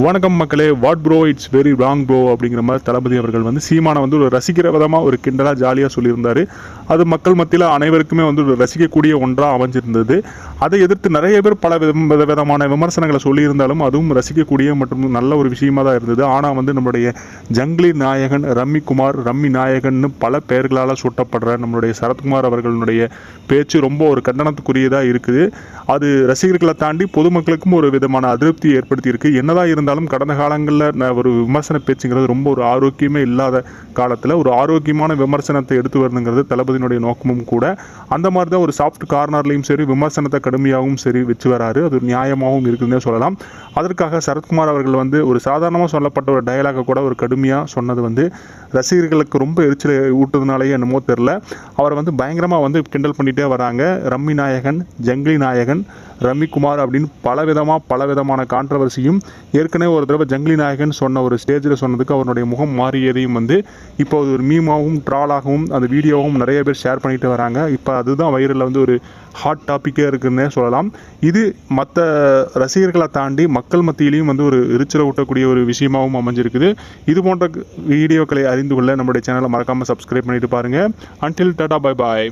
வணக்கம் மக்களே what bro it's very wrong bro அப்படிங்கிற மாதிரி தளபதி அவர்கள் வந்து சீமானை வந்து ஒரு ரசிக்கிற விதமாக ஒரு கிண்டலாக ஜாலியாக சொல்லியிருந்தார். அது மக்கள் மத்தியில் அனைவருக்குமே வந்து ஒரு ரசிக்கக்கூடிய ஒன்றாக அமைஞ்சிருந்தது. அதை எதிர்த்து நிறைய பேர் பல விதம் வித- விதமான விமர்சனங்களை சொல்லியிருந்தாலும் அதுவும் ரசிக்கக்கூடிய மற்றும் நல்ல ஒரு விஷயமா தான் இருந்தது. ஆனால் வந்து நம்மளுடைய ஜங்லி நாயகன் ரம்மி குமார் ரம்மி நாயகன்னு பல பெயர்களால் சூட்டப்படுற நம்மளுடைய சரத்குமார் அவர்களுடைய பேச்சு ரொம்ப ஒரு கண்டனத்துக்குரியதாக இருக்குது. அது ரசிகர்களை தாண்டி பொதுமக்களுக்கும் ஒரு விதமான அதிருப்தியை ஏற்படுத்தியிருக்கு. என்னதான் இருந்தாலும் கடந்த காலங்களில் ஒரு விமர்சன பேச்சுங்கிறது ரொம்ப ஒரு ஆரோக்கியமே இல்லாத காலத்தில் ஒரு ஆரோக்கியமான விமர்சனத்தை எடுத்து வரணுங்கிறது தளபதியினுடைய நோக்கமும் கூட. அந்த மாதிரி தான் ஒரு சாஃப்ட் கார்னர்லையும் சரி விமர்சனத்தை கடுமையாகவும் சரி வச்சு வராரு. அது ஒரு நியாயமாகவும் இருக்குதுன்னே சொல்லலாம். அதற்காக சரத்குமார் அவர்கள் வந்து ஒரு சாதாரணமாக சொல்லப்பட்ட ஒரு டயலாக கூட ஒரு கடுமையாக சொன்னது வந்து ரசிகர்களுக்கு ரொம்ப எரிச்சலை ஊட்டுறதுனாலேயே என்னமோ தெரில அவரை வந்து பயங்கரமாக வந்து கிண்டல் பண்ணிகிட்டே வராங்க. ரம்மி நாயகன் ஜங்லி நாயகன் ரம்மி குமார் அப்படின்னு பல விதமாக பல விதமான கான்ட்ரவர்சியும் ஏற்கனவே ஒரு தடவை ஜங்லி நாயகன் சொன்ன ஒரு ஸ்டேஜில் சொன்னதுக்கு அவருடைய முகம் மாறியதையும் வந்து இப்போ அது ஒரு மீமாகவும் ட்ராலாகவும் அந்த வீடியோவும் நிறைய பேர் ஷேர் பண்ணிட்டு வராங்க. இப்போ அதுதான் வைரலில் வந்து ஒரு ஹாட் டாப்பிக்கே இருக்குன்னே சொல்லலாம். இது மற்ற ரசிகர்களை தாண்டி மக்கள் மத்தியிலையும் வந்து ஒரு எரிச்சலை ஊட்டக்கூடிய ஒரு விஷயமாகவும் அமைஞ்சிருக்குது. இது போன்ற வீடியோக்களை அறிந்து கொள்ள நம்மளுடைய சேனலை மறக்காமல் சப்ஸ்கிரைப் பண்ணிட்டு பாருங்கள் அன்டில் டாடா பை பாய்